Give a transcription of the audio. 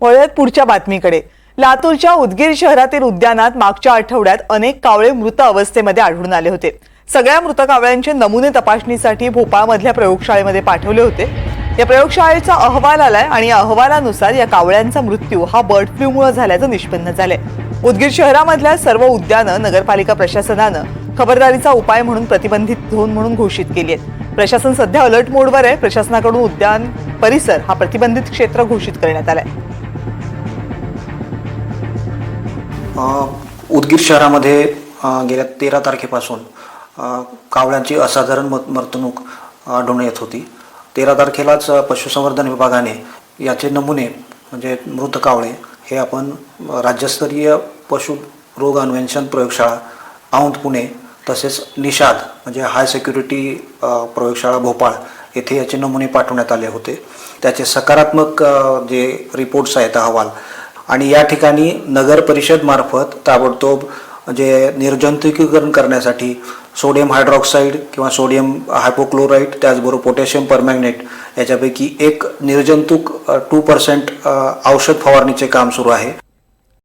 वळत पुढच्या बातमीकडे. लातूरच्या उदगीर शहरातील उद्यानात मागच्या आठवड्यात अनेक कावळे मृत अवस्थेमध्ये आढळून आले होते. सगळ्या मृत कावळ्यांचे नमुने तपासणीसाठी भोपाळमधल्या प्रयोगशाळेमध्ये पाठवले होते. या प्रयोगशाळेचा अहवाल आलाय आणि अहवालानुसार या कावळ्यांचा मृत्यू हा बर्ड फ्लूमुळे झाल्याचं निष्पन्न झालंय. उदगीर शहरामधल्या सर्व उद्यानं नगरपालिका प्रशासनानं खबरदारीचा उपाय म्हणून प्रतिबंधित झोन म्हणून घोषित केली आहेत. प्रशासन सध्या अलर्ट मोडवर आहे. प्रशासनाकडून उद्यान परिसर हा प्रतिबंधित क्षेत्र घोषित करण्यात आलाय. उदगीर शहरामध्ये गेल्या तेरा तारखेपासून कावळ्यांची असाधारण मत वर्तणूक आढळून येत होती. तेरा तारखेलाच पशुसंवर्धन विभागाने याचे नमुने म्हणजे मृत कावळे हे आपण राज्यस्तरीय पशु रोग अन्वेषण प्रयोगशाळा औंध पुणे तसेच निषाद म्हणजे हाय सेक्युरिटी प्रयोगशाळा भोपाळ येथे याचे नमुने पाठवण्यात आले होते. त्याचे सकारात्मक जे रिपोर्ट्स आहेत अहवाल आणि या ठिकाणी नगर परिषद मार्फत ताबडतोब जे निर्जंतुकीकरण करण्यासाठी सोडियम हायड्रॉक्साईड किंवा सोडियम हायपोक्लोराईड त्याचबरोबर पोटॅशियम परमॅग्नेट याच्यापैकी एक निर्जंतुक टू पर्सेंट औषध फवारणीचे काम सुरू आहे.